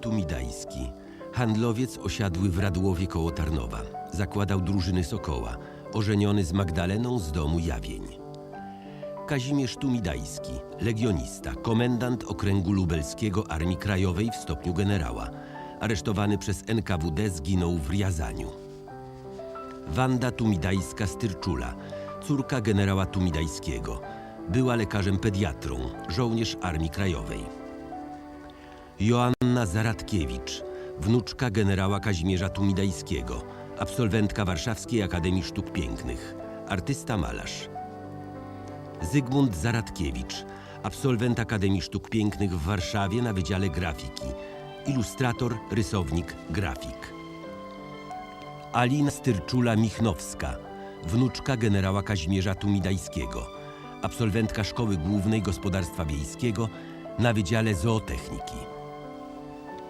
Tumidajski, handlowiec osiadły w Radłowie koło Tarnowa. Zakładał drużyny Sokoła, ożeniony z Magdaleną z domu Jawień. Kazimierz Tumidajski, legionista, komendant okręgu lubelskiego Armii Krajowej w stopniu generała. Aresztowany przez NKWD zginął w Riazaniu. Wanda Tumidajska z Tyrczula, córka generała Tumidajskiego. Była lekarzem pediatrą, żołnierz Armii Krajowej. Joanna Zaradkiewicz, wnuczka generała Kazimierza Tumidajskiego, absolwentka Warszawskiej Akademii Sztuk Pięknych, artysta malarz. Zygmunt Zaradkiewicz, absolwent Akademii Sztuk Pięknych w Warszawie na Wydziale Grafiki, ilustrator, rysownik, grafik. Alina Styrczula-Michnowska, wnuczka generała Kazimierza Tumidajskiego, absolwentka Szkoły Głównej Gospodarstwa Wiejskiego na Wydziale Zootechniki.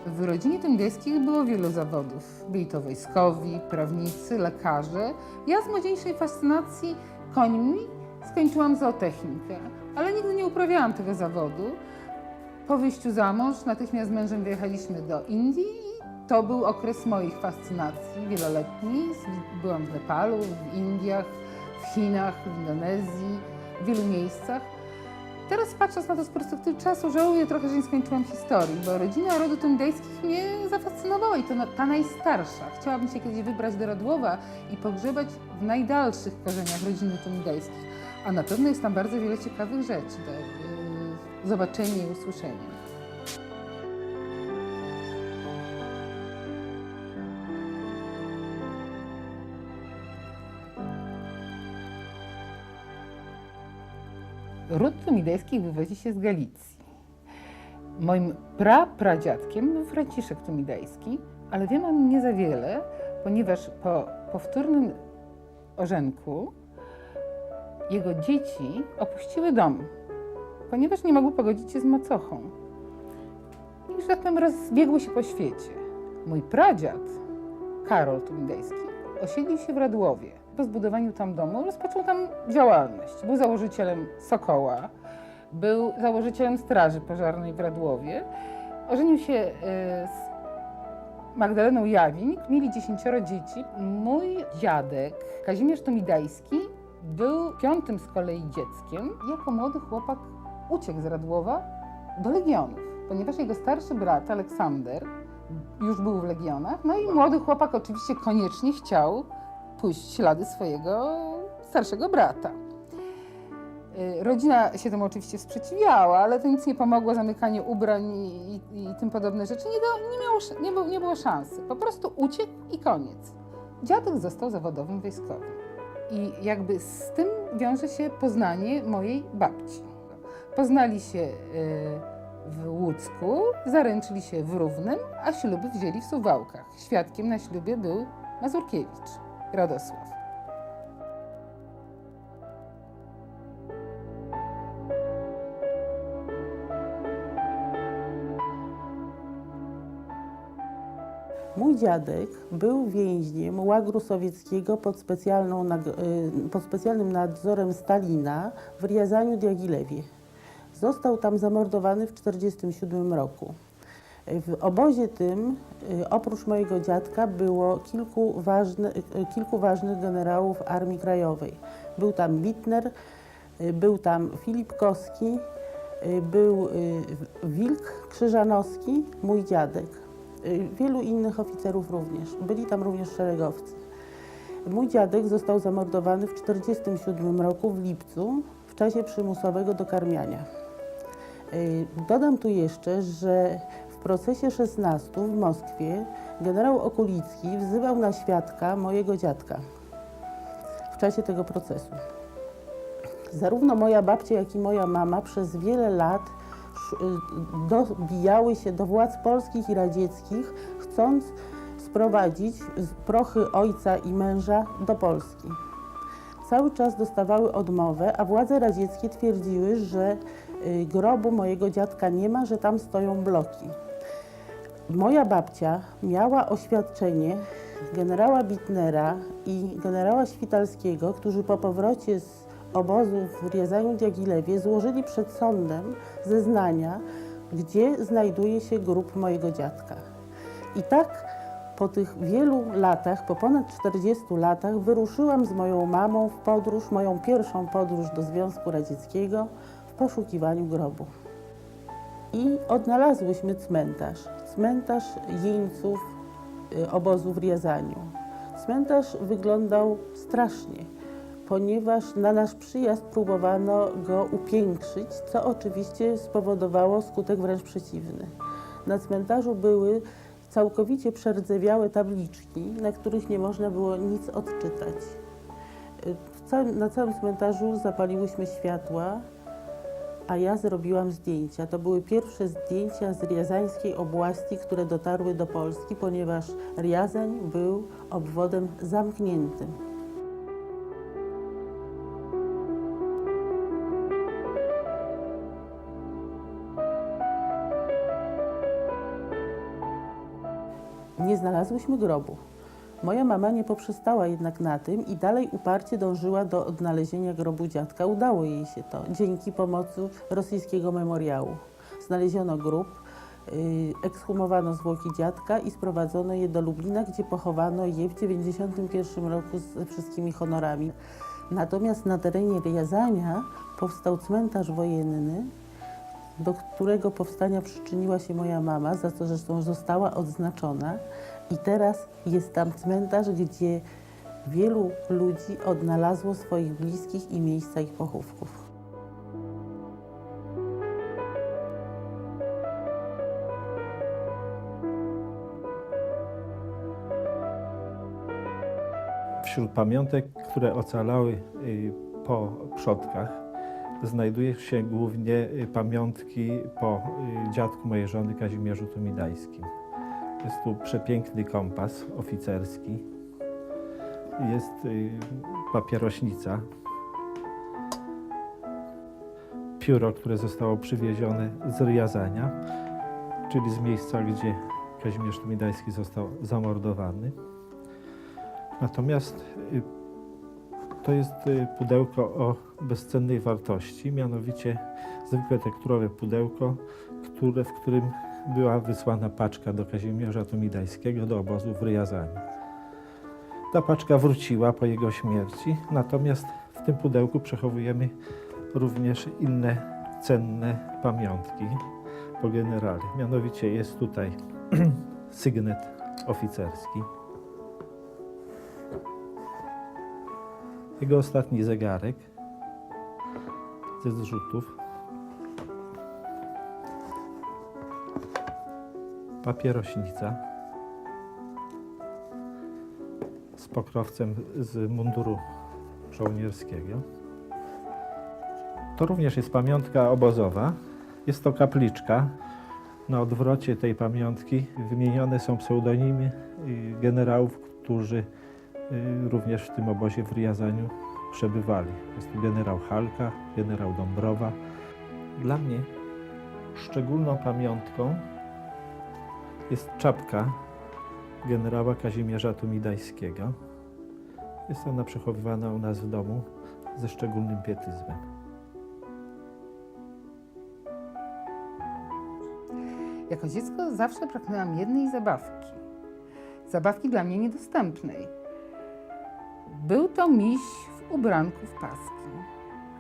W rodzinie Tymbiejskich było wielu zawodów. Byli to wojskowi, prawnicy, lekarze. Ja z młodzieńczej fascynacji końmi skończyłam zootechnikę, ale nigdy nie uprawiałam tego zawodu. Po wyjściu za mąż natychmiast z mężem wyjechaliśmy do Indii i to był okres moich fascynacji wieloletni. Byłam w Nepalu, w Indiach, w Chinach, w Indonezji, w wielu miejscach. Teraz patrząc na to z perspektywy czasu, żałuję trochę, że nie skończyłam historii, bo rodzina rodu Tymdejskich mnie zafascynowała i to ta najstarsza. Chciałabym się kiedyś wybrać do Radłowa i pogrzebać w najdalszych korzeniach rodziny Tymdejskich. A na pewno jest tam bardzo wiele ciekawych rzeczy do yy, zobaczenia i usłyszenia. Ród Tumidejskich wywodzi się z Galicji. Moim prapradziadkiem był Franciszek Tumidejski, ale wiem o nim nie za wiele, ponieważ po powtórnym ożenku jego dzieci opuściły dom, ponieważ nie mogły pogodzić się z macochą. I, powiem, rozbiegły się po świecie. Mój pradziad, Karol Tumidejski, osiedlił się w Radłowie. Po zbudowaniu tam domu rozpoczął tam działalność. Był założycielem Sokoła, był założycielem Straży Pożarnej w Radłowie. Ożenił się e, z Magdaleną Jawiń, mieli dziesięcioro dzieci. Mój dziadek, Kazimierz Tomidajski, był piątym z kolei dzieckiem. Jako młody chłopak uciekł z Radłowa do Legionów, ponieważ jego starszy brat Aleksander już był w Legionach. No i młody chłopak oczywiście koniecznie chciał pójść ślady swojego starszego brata. Y, Rodzina się temu oczywiście sprzeciwiała, ale to nic nie pomogło, zamykanie ubrań i, i, i tym podobne rzeczy. Nie, do, nie, miało, nie, było, nie było szansy. Po prostu uciekł i koniec. Dziadek został zawodowym wojskowym. I jakby z tym wiąże się poznanie mojej babci. Poznali się y, w Łódzku, zaręczyli się w Równym, a śluby wzięli w Suwałkach. Świadkiem na ślubie był Mazurkiewicz, Radosław. Mój dziadek był więźniem łagru sowieckiego pod, y, pod specjalnym nadzorem Stalina w Riazaniu Diagilewie. Został tam zamordowany w 1947 roku. W obozie tym, y, oprócz mojego dziadka, było kilku, y, kilku ważnych generałów Armii Krajowej. Był tam Bitner, y, był tam Filip Kowski, y, był Wilk Krzyżanowski, mój dziadek. Wielu innych oficerów również. Byli tam również szeregowcy. Mój dziadek został zamordowany w 1947 roku w lipcu w czasie przymusowego dokarmiania. Dodam tu jeszcze, że w procesie 16 w Moskwie generał Okulicki wzywał na świadka mojego dziadka w czasie tego procesu. Zarówno moja babcia, jak i moja mama przez wiele lat y, dobijały się do władz polskich i radzieckich, chcąc sprowadzić prochy ojca i męża do Polski. Cały czas dostawały odmowę, a władze radzieckie twierdziły, że y, grobu mojego dziadka nie ma, że tam stoją bloki. Moja babcia miała oświadczenie generała Bitnera i generała Świtalskiego, którzy po powrocie z obozu w Riazaniu Diagilewie złożyli przed sądem zeznania, gdzie znajduje się grób mojego dziadka. I tak po tych wielu latach, po ponad 40 latach, wyruszyłam z moją mamą w podróż, moją pierwszą podróż do Związku Radzieckiego w poszukiwaniu grobu. I odnalazłyśmy cmentarz. Cmentarz jeńców y, obozu w Riazaniu. Cmentarz wyglądał strasznie, ponieważ na nasz przyjazd próbowano go upiększyć, co oczywiście spowodowało skutek wręcz przeciwny. Na cmentarzu były całkowicie przerdzewiałe tabliczki, na których nie można było nic odczytać. Y, na całym cmentarzu zapaliłyśmy światła, a ja zrobiłam zdjęcia. To były pierwsze zdjęcia z riazańskiej oblasti, które dotarły do Polski, ponieważ Riazań był obwodem zamkniętym. Nie znalazłyśmy grobu. Moja mama nie poprzestała jednak na tym i dalej uparcie dążyła do odnalezienia grobu dziadka. Udało jej się to dzięki pomocy rosyjskiego memoriału. Znaleziono grób, yy, ekshumowano zwłoki dziadka i sprowadzono je do Lublina, gdzie pochowano je w 1991 roku ze wszystkimi honorami. Natomiast na terenie Riazania powstał cmentarz wojenny, do którego powstania przyczyniła się moja mama, za co zresztą została odznaczona. I teraz jest tam cmentarz, gdzie wielu ludzi odnalazło swoich bliskich i miejsca ich pochówków. Wśród pamiątek, które ocalały y, po przodkach, znajduje się głównie y, pamiątki po y, dziadku mojej żony Kazimierzu Tumidajskim. Jest tu przepiękny kompas oficerski, jest y, papierośnica, pióro, które zostało przywiezione z Riazania, czyli z miejsca, gdzie Kazimierz Tumidajski został zamordowany. Natomiast y, to jest y, pudełko o bezcennej wartości, mianowicie zwykłe tekturowe pudełko, które, w którym była wysłana paczka do Kazimierza Tumidajskiego do obozu w Ryazaniu. Ta paczka wróciła po jego śmierci, natomiast w tym pudełku przechowujemy również inne cenne pamiątki po generale. Mianowicie jest tutaj sygnet oficerski, Jego ostatni zegarek ze zrzutów. Papierośnica z pokrowcem z munduru żołnierskiego. To również jest pamiątka obozowa. Jest to kapliczka. Na odwrocie tej pamiątki wymienione są pseudonimy generałów, którzy y, również w tym obozie w Riazaniu przebywali. Jest tu generał Halka, generał Dąbrowa. Dla mnie szczególną pamiątką jest czapka generała Kazimierza Tumidajskiego. Jest ona przechowywana u nas w domu ze szczególnym pietyzmem. Jako dziecko zawsze pragnęłam jednej zabawki. Zabawki dla mnie niedostępnej. Był to miś w ubranku w paski.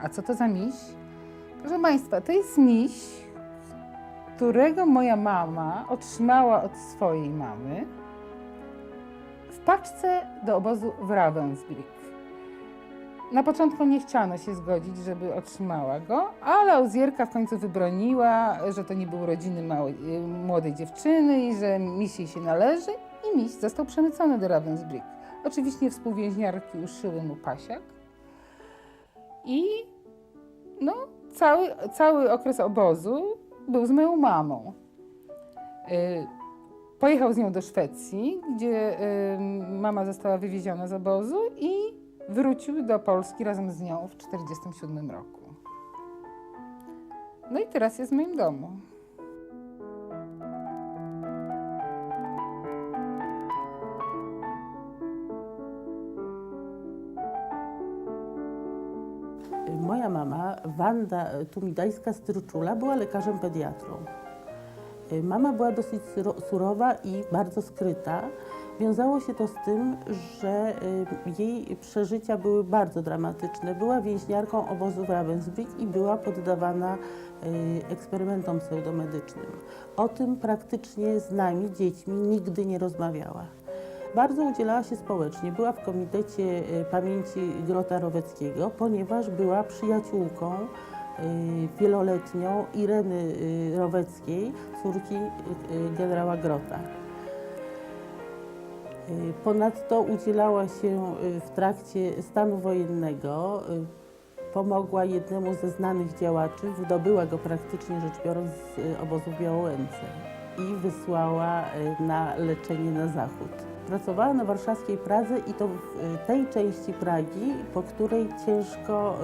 A co to za miś? Proszę Państwa, to jest miś, którego moja mama otrzymała od swojej mamy w paczce do obozu w Ravensbrück. Na początku nie chciano się zgodzić, żeby otrzymała go, ale Auzjerka w końcu wybroniła, że to nie był rodziny małej, y, młodej dziewczyny i że miś jej się należy i miś został przemycony do Ravensbrück. Oczywiście współwięźniarki uszyły mu pasiak i no, cały, cały okres obozu był z moją mamą. Y, Pojechał z nią do Szwecji, gdzie y, mama została wywieziona z obozu i wrócił do Polski razem z nią w 1947 roku. No i teraz jest w moim domu. Wanda Tumidajska z Tryczula, była lekarzem pediatrą. Y, Mama była dosyć suro- surowa i bardzo skryta. Wiązało się to z tym, że y, jej przeżycia były bardzo dramatyczne. Była więźniarką obozu w Ravensbrück i była poddawana y, eksperymentom pseudomedycznym. O tym praktycznie z nami, dziećmi, nigdy nie rozmawiała. Bardzo udzielała się społecznie. Była w Komitecie y, Pamięci Grota Roweckiego, ponieważ była przyjaciółką y, wieloletnią Ireny y, Roweckiej, córki generała Grota. Ponadto udzielała się w trakcie stanu wojennego, pomogła jednemu ze znanych działaczy, wydobyła go praktycznie rzecz biorąc z obozu Białołęce i wysłała na leczenie na zachód. Pracowała na warszawskiej Pradze i to w y, tej części Pragi, po której ciężko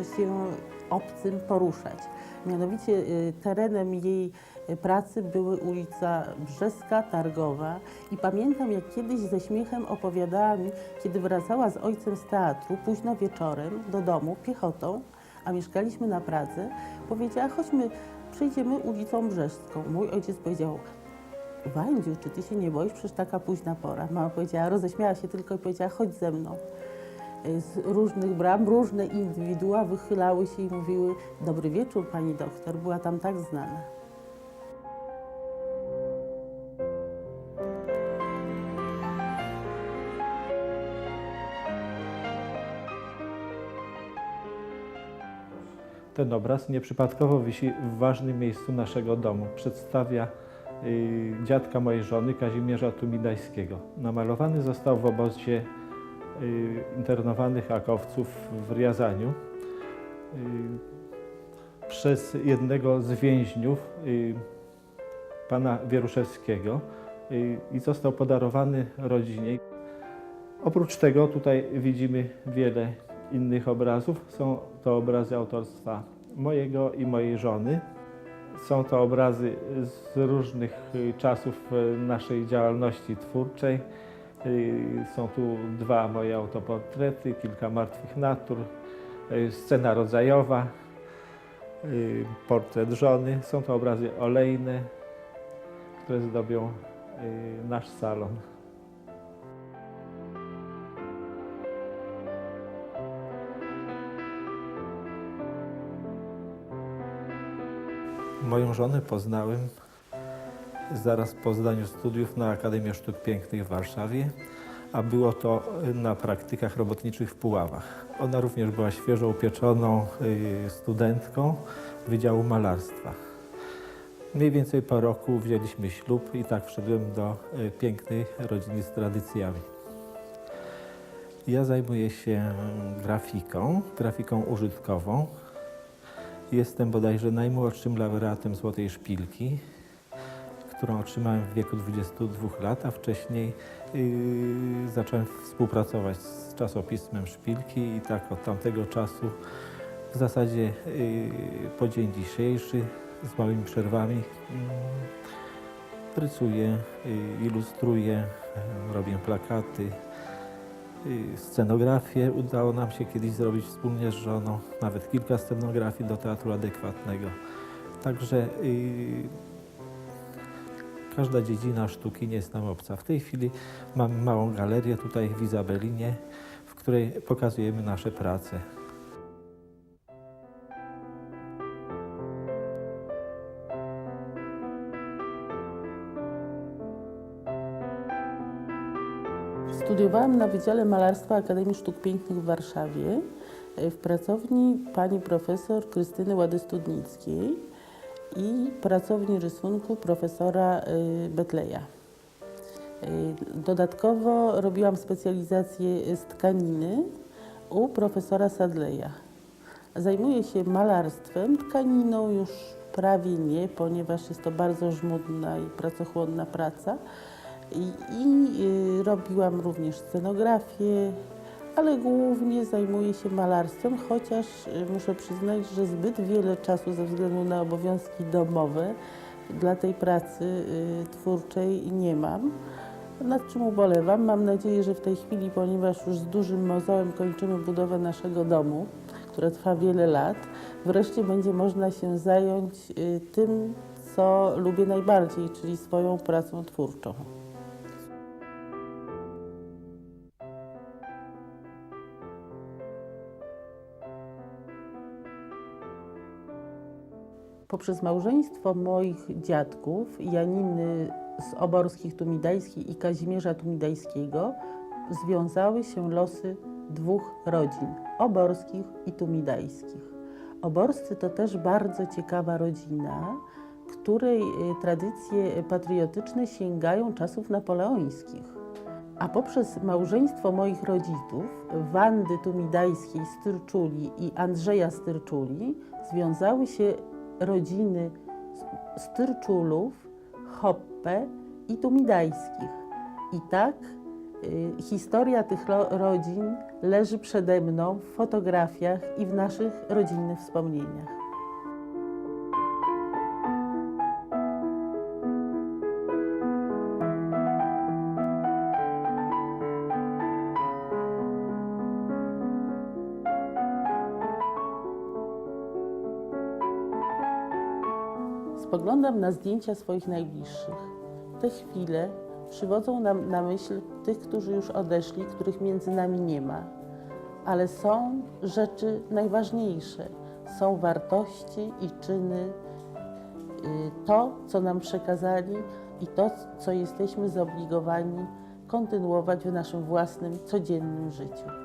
y, się obcym poruszać. Mianowicie y, terenem jej pracy były ulica Brzeska, Targowa i pamiętam jak kiedyś ze śmiechem opowiadała mi, kiedy wracała z ojcem z teatru późno wieczorem do domu piechotą, a mieszkaliśmy na Pradze, powiedziała chodźmy, przejdziemy ulicą Brzeską. Mój ojciec powiedział, Wandziu, czy ty się nie boisz? Przecież taka późna pora. Mama powiedziała, roześmiała się tylko i powiedziała, chodź ze mną. Z różnych bram różne indywidua wychylały się i mówiły, dobry wieczór pani doktor, była tam tak znana. Ten obraz nieprzypadkowo wisi w ważnym miejscu naszego domu. Przedstawia y, dziadka mojej żony, Kazimierza Tumidajskiego. Namalowany został w obozie y, internowanych akowców w Riazaniu y, przez jednego z więźniów, y, pana Wieruszewskiego y, i został podarowany rodzinie. Oprócz tego tutaj widzimy wiele innych obrazów. Są to obrazy autorstwa mojego i mojej żony. Są to obrazy z różnych y, czasów y, naszej działalności twórczej. Y, Są tu dwa moje autoportrety, kilka martwych natur, scena rodzajowa, portret żony. Są to obrazy olejne, które zdobią nasz salon. Moją żonę poznałem zaraz po zdaniu studiów na Akademii Sztuk Pięknych w Warszawie, a było to na praktykach robotniczych w Puławach. Ona również była świeżo upieczoną y, studentką Wydziału Malarstwa. Mniej więcej po roku wzięliśmy ślub i tak wszedłem do y, pięknej rodziny z tradycjami. Ja zajmuję się grafiką, grafiką użytkową. Jestem bodajże najmłodszym laureatem Złotej Szpilki, którą otrzymałem w wieku 22 lat, a wcześniej yy, zacząłem współpracować z czasopismem Szpilki i tak od tamtego czasu w zasadzie yy, po dzień dzisiejszy z małymi przerwami yy, rysuję, yy, ilustruję, yy, robię plakaty, Scenografię udało nam się kiedyś zrobić wspólnie z żoną, nawet kilka scenografii do teatru adekwatnego. Także y, każda dziedzina sztuki nie jest nam obca. W tej chwili mamy małą galerię tutaj w Izabelinie, w której pokazujemy nasze prace. Studiowałam na Wydziale Malarstwa Akademii Sztuk Pięknych w Warszawie e, w pracowni pani profesor Krystyny Łady-Studnickiej i pracowni rysunku profesora y, Betleja. Y, Dodatkowo robiłam specjalizację z tkaniny u profesora Sadleja. Zajmuję się malarstwem, tkaniną już prawie nie, ponieważ jest to bardzo żmudna i pracochłonna praca. I, i y, robiłam również scenografię, ale głównie zajmuję się malarstwem, chociaż y, muszę przyznać, że zbyt wiele czasu ze względu na obowiązki domowe dla tej pracy y, twórczej nie mam. Nad czym ubolewam. Mam nadzieję, że w tej chwili, ponieważ już z dużym mozołem kończymy budowę naszego domu, która trwa wiele lat, wreszcie będzie można się zająć tym, co lubię najbardziej, czyli swoją pracą twórczą. Poprzez małżeństwo moich dziadków, Janiny z Oborskich Tumidajskich i Kazimierza Tumidajskiego, związały się losy dwóch rodzin, Oborskich i Tumidajskich. Oborscy to też bardzo ciekawa rodzina, której y, tradycje patriotyczne sięgają czasów napoleońskich. A poprzez małżeństwo moich rodziców, Wandy Tumidajskiej z Tyrczuli i Andrzeja z Tyrczuli, związały się rodziny z- z Tyrczulów, Hoppe i Tumidajskich. I tak y, historia tych rodzin leży przede mną w fotografiach i w naszych rodzinnych wspomnieniach. Spoglądam na zdjęcia swoich najbliższych. Te chwile przywodzą nam na myśl tych, którzy już odeszli, których między nami nie ma. Ale są rzeczy najważniejsze. Są wartości i czyny, y, to, co nam przekazali i to, co jesteśmy zobligowani kontynuować w naszym własnym, codziennym życiu.